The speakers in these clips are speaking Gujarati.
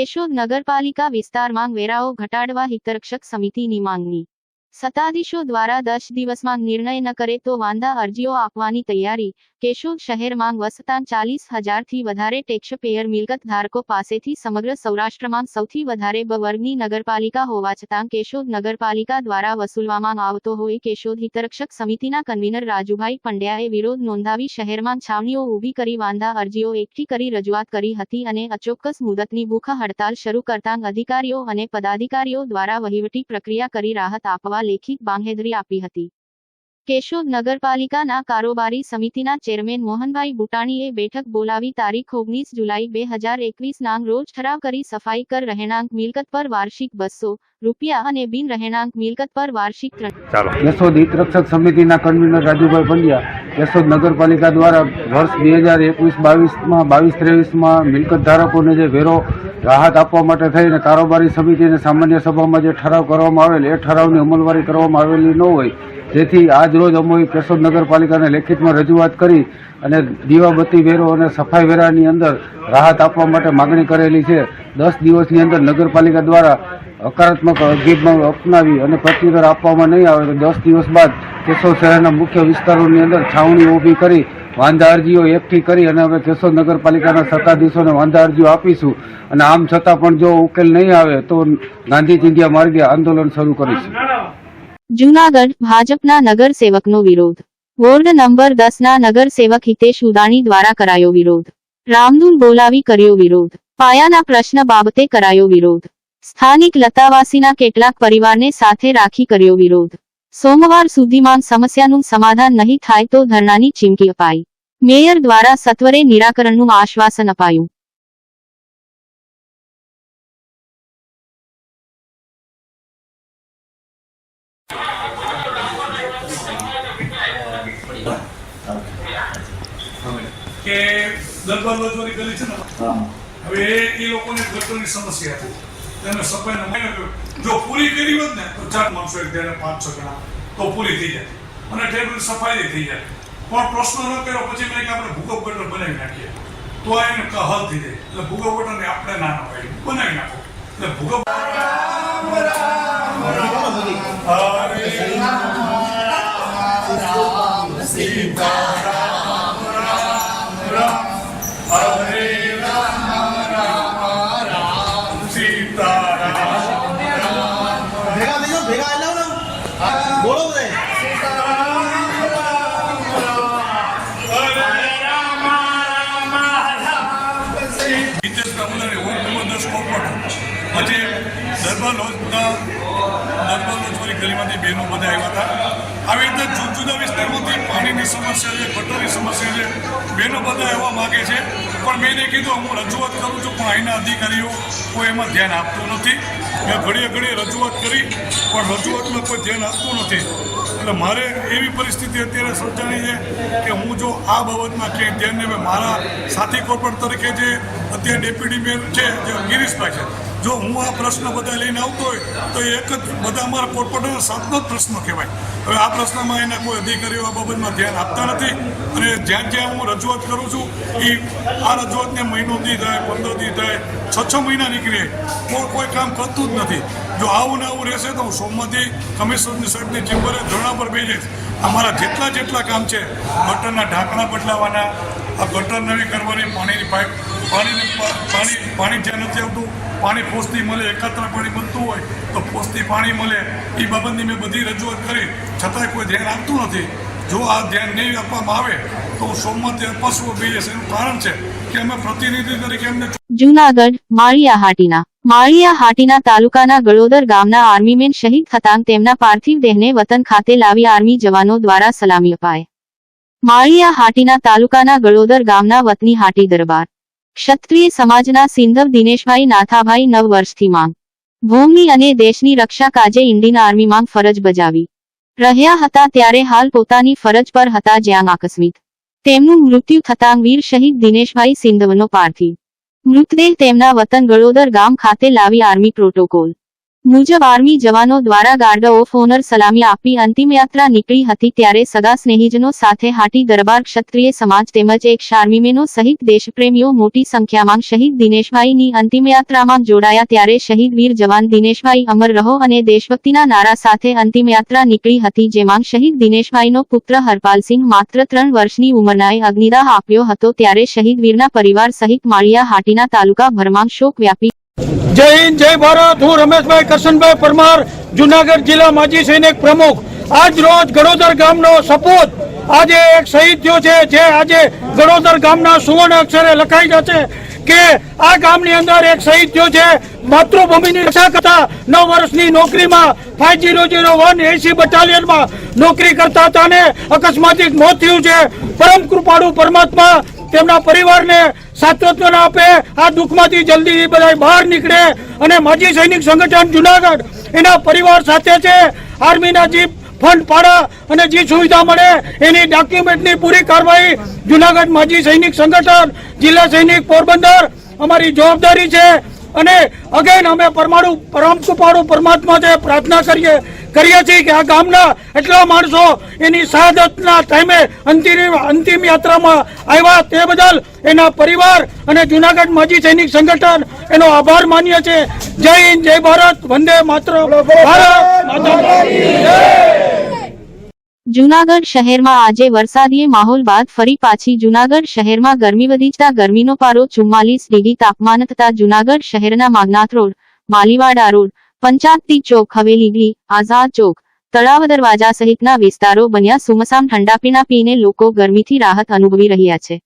કેશોદ નગરપાલિકા વિસ્તારમાં વેરાઓ ઘટાડવા હિતરક્ષક સમિતિની માંગણી. સત્તાધીશો દ્વારા દસ દિવસમાં નિર્ણય ન કરે તો વાંધા અરજીઓ આપવાની તૈયારી કેશોદ શહેરમાં વસતા ચાલીસ હજારથી વધારે ટેક્સપેયર મિલકત ધારકો પાસેથી સમગ્ર સૌરાષ્ટ્રમાં સૌથી વધારે બ વર્ગની નગરપાલિકા હોવા છતાં કેશોદ નગરપાલિકા દ્વારા વસૂલવામાં આવતો હોય કેશોદ હિતરક્ષક સમિતિના કન્વીનર રાજુભાઈ પંડ્યાએ વિરોધ નોંધાવી શહેરમાં છાવણીઓ ઊભી કરી વાંધા અરજીઓ એકઠી કરી રજૂઆત કરી હતી અને અચોક્કસ મુદતની ભૂખ હડતાલ શરૂ કરતાં અધિકારીઓ અને પદાધિકારીઓ દ્વારા વહીવટી પ્રક્રિયા કરી રાહત આપવા લેખિત બાંહેધરી આપી હતી. કેશોદ નગરપાલિકાના કારોબારી સમિતિના ચેરમેન મોહનભાઈ બુટાણીએ બેઠક બોલાવી તારીખ ઓગણીસ જુલાઈ બે હજાર એકવીસ રોજ ઠરાવ કરી સફાઈ કર રહેણાંક મિલકત પર વાર્ષિક બસો રૂપિયા અને બિન રહેણાંક મિલકત પર વાર્ષિક યશોદ હિત સમિતિના કન્વીનર રાજુભાઈ પંડ્યા યશોદ નગરપાલિકા દ્વારા વર્ષ બે હજાર એકવીસ બાવીસમાં બાવીસ ત્રેવીસમાં મિલકત ધારકોને જે વેરો રાહત આપવા માટે થઈને કારોબારી સમિતિ અને સામાન્ય સભામાં જે ઠરાવ કરવામાં આવેલ, એ ઠરાવની અમલવારી કરવામાં આવેલી ન હોય. જેથી આજ રોજ અમોએ કેશોદ નગરપાલિકાને લેખિતમાં રજૂઆત કરી અને દીવાબત્તી વેરો અને સફાઈ વેરાની અંદર રાહત આપવા માટે માગણી કરેલી છે. દસ દિવસની અંદર નગરપાલિકા દ્વારા હકારાત્મક અભિગમ અપનાવી અને પ્રત્યુત્તર આપવામાં નહીં આવે તો દસ દિવસ બાદ કેશોદ શહેરના મુખ્ય વિસ્તારોની અંદર છાવણી ઊભી કરી વાંધા અરજીઓ એકઠી કરી અને અમે કેશોદ નગરપાલિકાના સત્તાધીશોને વાંધા અરજીઓ આપીશું. અને આમ છતાં પણ જો ઉકેલ નહીં આવે તો ગાંધી ચિંધિયા માર્ગે આંદોલન શરૂ કરીશું. જૂનાગઢ, ભાજપના નગરસેવકનો વિરોધ. વોર્ડ નંબર દસના નગરસેવક હિતેશ ઉદાણી દ્વારા કરાયો વિરોધ. રામધૂન બોલાવી કર્યો વિરોધ. પાયાના પ્રશ્ન બાબતે કરાયો વિરોધ. સ્થાનિક લતાવાસીના કેટલાક પરિવારને સાથે રાખી કર્યો વિરોધ. સોમવાર સુધીમાં સમસ્યાનું સમાધાન નહીં થાય તો ધરણાની ચીમકી અપાઈ. મેયર દ્વારા સત્વરે નિરાકરણનું આશ્વાસન અપાયું. કે જણા, તો પૂરી થઈ જાય અને ટેબલ સફાઈ થઈ જાય પણ પ્રશ્ન ન કર્યો, પછી મેં કે આપણે ભૂગર્ભ ગટર બનાવી નાખીએ. તો એને હલ થઈ જાય. એટલે ભૂગર્ભ ગટરને આપણે ના ના પાડી બનાવી નાખો. એટલે ભૂગર્ભ સીતારામ ભેગા થઈ જાઓ, ભેગા એટલે આવો બોલો બધા. દરબાર લોજના દરબાર લોજવાળી ગલીમાંથી બહેનો બધા આવ્યા હતા. આવી રીતે જુદા જુદા વિસ્તારોથી પાણીની સમસ્યા છે, ગટરની સમસ્યા છે બહેનો બધા એવા માગે છે. પણ મેં એને કીધું, હું રજૂઆત કરું છું, પણ અહીંના અધિકારીઓ કોઈ એમાં ધ્યાન આપતું નથી. મેં ઘડીએ ઘડીએ રજૂઆત કરી, પણ રજૂઆતમાં કોઈ ધ્યાન આપતું નથી. એટલે મારે એવી પરિસ્થિતિ અત્યારે સર્જાણી છે કે હું જો આ બાબતમાં ક્યાંય ધ્યાન મારા સાથી કોર્પોરેટ તરીકે જે અત્યારે ડેપ્યુટી મેયર છે, જે ગિરીશભાઈ છે જો હું આ પ્રશ્ન બધા લઈને આવતો હોય, તો એક જ બધા અમારા કોર્પોરેટરના સાથનો જ પ્રશ્ન કહેવાય. હવે આ પ્રશ્નમાં એના કોઈ અધિકારીઓ આ બાબતમાં ધ્યાન આપતા નથી. અને જ્યાં જ્યાં હું રજૂઆત કરું છું, એ આ રજૂઆતને મહિનો દી થાય પંદર દી થાય છ છ મહિના નીકળે, કોઈ કોઈ કામ કરતું જ નથી. જો આવું ને આવું રહેશે તો હું સોમવારથી કમિશનરની સાહેબની ચેમ્બરે ધરણા પર બેસી જઈશ. અમારા જેટલા જેટલા કામ છે, ગટરના ઢાંકણા બદલાવાના, આ ગટર નવી કરવાની, પાણીની પાઇપ પાણીની પાણી પાણી જ્યાં નથી આવતું પાણી પોસ્તી મળે, એકત્ર પાણી બનતું હોય, તો પોસ્તી પાણી મળે. એ બાબતની મેં બધી રજૂઆત કરી. છતાંય કોઈ ધ્યાન આપતું નથી. જો આ ધ્યાન નહીં આપવામાં આવે, તો સોમવારથી અપસ્વ જશે એનું કારણ છે કે અમે પ્રતિનિધિ તરીકે અમને જૂનાગઢ, માળિયા હાટીના. માળિયા હાટીના તાલુકાના ગળોદર ગામના આર્મીમેન શહીદ થતાં તેમના પાર્થિવ દેહને વતન ખાતે લાવી આર્મી જવાનો દ્વારા સલામી અપાય. માળિયા હાટીના તાલુકાના ગળોદર ગામના વતની હાટી દરબાર. ક્ષત્રિય સમાજના સિંધવ દિનેશભાઈ નાથાભાઈ નવ વર્ષથી માંગ ભૂમિ અને દેશની રક્ષા કાજે ઇન્ડિયન આર્મીમાં ફરજ બજાવી. રહ્યા હતા ત્યારે હાલ પોતાની ફરજ પર હતા જ્યાં આકસ્મિક. તેમનું મૃત્યુ થતાં વીર શહીદ દિનેશભાઈ સિંધવનો પાર્થિવ. મૃતદેહ તેમના વતન ગળોદર ગામ ખાતે લાવી આર્મી પ્રોટોકોલ. મુજબ આર્મી જવાનો દ્વારા ગાર્ડ ઓફ ઓનર સલામી આપી અંતિમ યાત્રા નીકળી હતી ત્યારે સગા સ્નેહીજનો સાથે હાટી દરબાર ક્ષત્રિય સમાજ તેમજ એક શાર્મીમેનો સહિત દેશપ્રેમીઓ મોટી સંખ્યામાં શહીદ દિનેશભાઈની અંતિમ યાત્રામાં જોડાયા ત્યારે શહીદ વીર જવાન દિનેશભાઈ અમર રહો અને દેશભક્તિના નારા સાથે અંતિમ યાત્રા નીકળી હતી જેમાં શહીદ દિનેશભાઈનો પુત્ર હરપાલસિંહ માત્ર ત્રણ વર્ષની ઉંમરનાએ અગ્નિદાહ આપ્યો હતો ત્યારે શહીદ વીરના પરિવાર સહિત માળિયા હાટીના તાલુકા ભરમાં શોક વ્યાપી જય હિન્દ, જય ભારત. હું રમેશભાઈ કરશનભાઈ પરમાર, જુનાગઢ જિલ્લા માજી સૈનિક પ્રમુખ. આજ રોજ ગડોદર ગામનો સપૂત આજે એક શહીદ થયો છે, જે આજે ગડોદર ગામના સુવર્ણ અક્ષરે લખાઈ જશે કે આ ગામની અંદર એક શહીદ થયો છે. માતૃભૂમિની રક્ષા કરતા નવ વર્ષની નોકરીમાં five zero zero one A C બટાલિયનમાં નોકરી કરતા હતા અને અકસ્માતિક મોત થયું છે. પરમ કૃપાળુ પરમાત્મા તેમના પરિવારને સાત્વત્વ આપે, આ દુઃખમાંથી જલ્દી બધા બહાર નીકળે અને માજી સૈનિક સંગઠન જુનાગઢ એના પરિવાર સાથે છે. આર્મીના જે ફંડ પાડા અને જે સુવિધા મળે એની ડોક્યુમેન્ટની પૂરી કાર્યવાહી જુનાગઢ માજી સૈનિક સંગઠન, જિલ્લા સૈનિક પોરબંદર અમારી જવાબદારી છે. અને અગેન અમે પરમાણુ, પરમ કૃપાળુ પરમાત્મા છે પ્રાર્થના કરીએ કરીએ છીએ કે આ ગામના એટલા માણસો એની શહાદતના ટાઈમે અંતિમ અંતિમ યાત્રામાં આવ્યા તે બદલ એના પરિવાર અને જુનાગઢ માજી સૈનિક સંગઠન એનો આભાર માનીએ છીએ. જય હિન્દ, જય ભારત, વંદે માત્ર ભારત માતા જૂનાગઢ શહેરમાં આજે વરસાદીય માહોલ બાદ ફરી પાછી જૂનાગઢ શહેરમાં ગરમી વધી જતા ગરમીનો પારો ચુમ્માલીસ ડિગ્રી તાપમાન થતા જૂનાગઢ શહેરના માગનાથ રોડ, માલીવાડા રોડ પંચાયતી ચોક, હવેલી ગલી આઝાદ ચોક, તળાવ દરવાજા સહિતના વિસ્તારો બન્યા સુમસામ ઠંડા પીણા પીને લોકો ગરમીથી રાહત અનુભવી રહ્યા છે.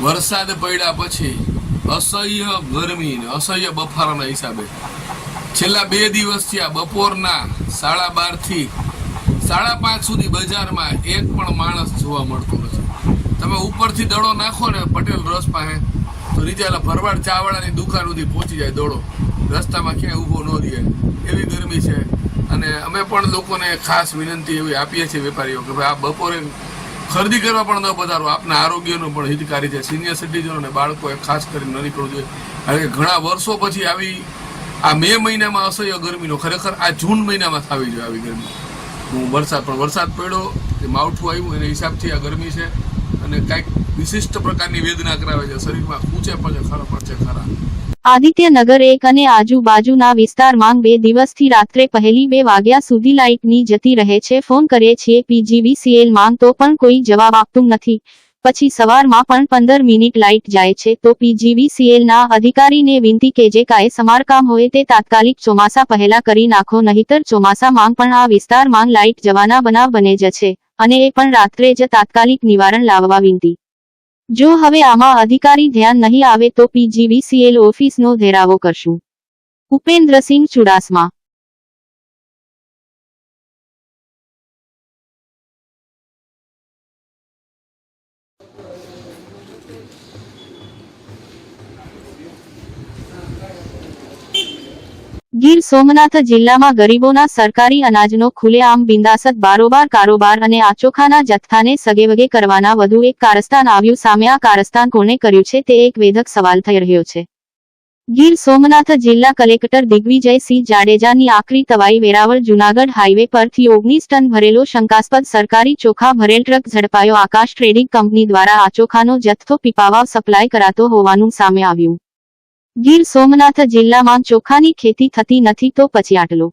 વરસાદ પડ્યા પછી અસહ્ય ગરમી ને અસહ્ય બફારાના હિસાબે. છેલ્લા બે દિવસથી આ બપોરના સાડા બારથી સાડા પાંચ સુધી બજારમાં એક પણ માણસ જોવા મળતો નથી. તમે ઉપરથી દડો નાખો ને પટેલ રસ પાસે, તો ઓલા ભરવાડ ચાવાળાની દુકાન સુધી પહોંચી જાય દડો. રસ્તામાં ક્યાંય ઊભો ન રહે. એવી ગરમી છે. અને અમે પણ લોકોને ખાસ વિનંતી એવી આપીએ છીએ વેપારીઓ કે ભાઈ આ બપોરે ખરીદી કરવા પણ ન પધારો. આપના આરોગ્યનું પણ હિતકારી છે સિનિયર સિટીઝનો અને બાળકોએ ખાસ કરીને ન નીકળવું જોઈએ. કારણ કે ઘણા વર્ષો પછી આવી આ મે મહિનામાં અસહ્ય ગરમીનો ખરેખર આ જૂન મહિનામાં થવી જોઈએ આવી ગરમી. હું વરસાદ, પણ વરસાદ પડ્યો માવઠું આવ્યું, એના હિસાબથી આ ગરમી છે. અને કાંઈક વિશિષ્ટ પ્રકારની વેદના કરાવે છે. શરીરમાં ઊંચે પગે ખરા પડશે ખરા. આદિત્યનગર એક અને આજુબાજુના વિસ્તારમાં બે દિવસથી રાત્રે પહેલી બે વાગ્યા સુધી લાઇટની જતી રહે છે. ફોન કરીએ છીએ પીજીવીસીએલ માંગ તો પણ કોઈ જવાબ આપતું નથી. પછી સવારમાં પણ પંદર મિનિટ લાઇટ જાય છે. તો પીજીવીસીએલના અધિકારીને વિનંતી કે જે કાંઈ સમારકામ હોય તે તાત્કાલિક ચોમાસા પહેલા કરી નાખો, નહીતર ચોમાસા માંગ પણ આ વિસ્તારમાં લાઇટ જવાના બનાવ બને જ છે. અને એ પણ રાત્રે જ તાત્કાલિક નિવારણ લાવવા વિનંતી. જો હવે આમાં અધિકારી ધ્યાન નહીં આવે તો પીજીવીસીએલ ઓફિસનો ઘેરાવો કરશું. ઉપેન્દ્રસિંહ ચુડાસમા ગીર સોમનાથ જિલ્લામાં ગરીબોના સરકારી અનાજનો ખુલ્લેઆમ બિંદાસત બારોબાર કારોબાર અને આચોખાના જથ્થાને સગેવગે કરવાના વધુ એક કારસ્તાન આવ્યું સામે આ કારસ્તાન કોણે કર્યું છે તે એક વેધક સવાલ થઈ રહ્યો છે. ગીર સોમનાથ જિલ્લા કલેક્ટર દિગ્વિજયસિંહ જાડેજાની આકરી તવાઈ વેરાવળ જુનાગઢ હાઈવે પરથી ઓગણીસ ટન ભરેલો શંકાસ્પદ સરકારી ચોખા ભરેલ ટ્રક ઝડપાયો આકાશ ટ્રેડિંગ કંપની દ્વારા આચોખાનો જથ્થો પીપાવાવ સપ્લાય કરાતો હોવાનું સામે આવ્યું. ગીર સોમનાથ જિલ્લામાં ચોખાની ખેતી થતી નથી તો પછી આટલો.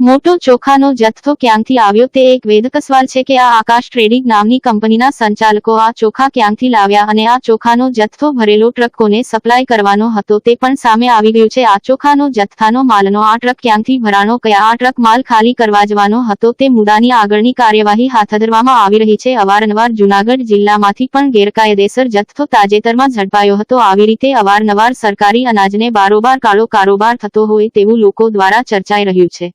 મોટો ચોખાનો જથ્થો ક્યાંથી આવ્યો તે એક વેધક સવાલ છે કે આ આકાશ ટ્રેડિંગ નામની કંપનીના સંચાલકો આ ચોખા ક્યાંથી લાવ્યા અને આ ચોખાનો જથ્થો ભરેલો ટ્રક કોને સપ્લાય કરવાનો હતો તે પણ સામે આવી ગયું છે. આ ચોખાનો જથ્થાનો માલનો આ ટ્રક ક્યાંથી ભરાણો કયા આ ટ્રક માલ ખાલી કરવા જવાનો હતો તે મુદ્દાની આગળની કાર્યવાહી હાથ ધરવામાં આવી રહી છે. અવારનવાર જુનાગઢ જિલ્લામાંથી પણ ગેરકાયદેસર જથ્થો તાજેતરમાં ઝડપાયો હતો. આવી રીતે અવારનવાર સરકારી અનાજને બારોબાર કાળો કારોબાર થતો હોય તેવું લોકો દ્વારા ચર્ચાઈ રહ્યું છે.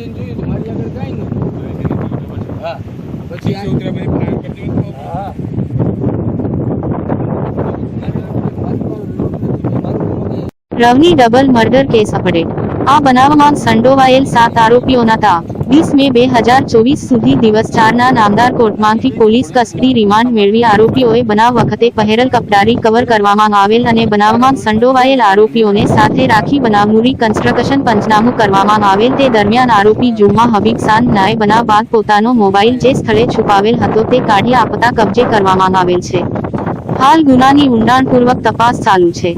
જઈને જોયું તો મારી આગળ કાંઈ નહોતું હા પછી આ- હા. રવની ડબલ મર્ડર કેસ અપડેટ આ બનાવમાં સંડોવાયેલ સાત આરોપીઓના તા વીસ મે બે હજાર ચોવીસ સુધી દિવસ ચારના નામદાર કોર્ટમાંથી પોલીસ કસ્ટડી રિમાન્ડ મેળવી આરોપીઓએ બનાવ વખતે પહેરેલ કપડારી કવર કરવામાં આવેલ અને બનાવમાં સંડોવાયેલ આરોપીઓને સાથે રાખી બનાવનું કન્સ્ટ્રક્શન પંચનામું કરવામાં આવેલ. તે દરમિયાન આરોપી જુમા હબીબ સાન નાય બનાવ બાદ પોતાનો મોબાઈલ જે સ્થળે છુપાવેલ હતો તે કાઢી આપતા કબજે કરવામાં આવેલ છે. હાલ ગુનાની ઊંડાણપૂર્વક તપાસ ચાલુ છે.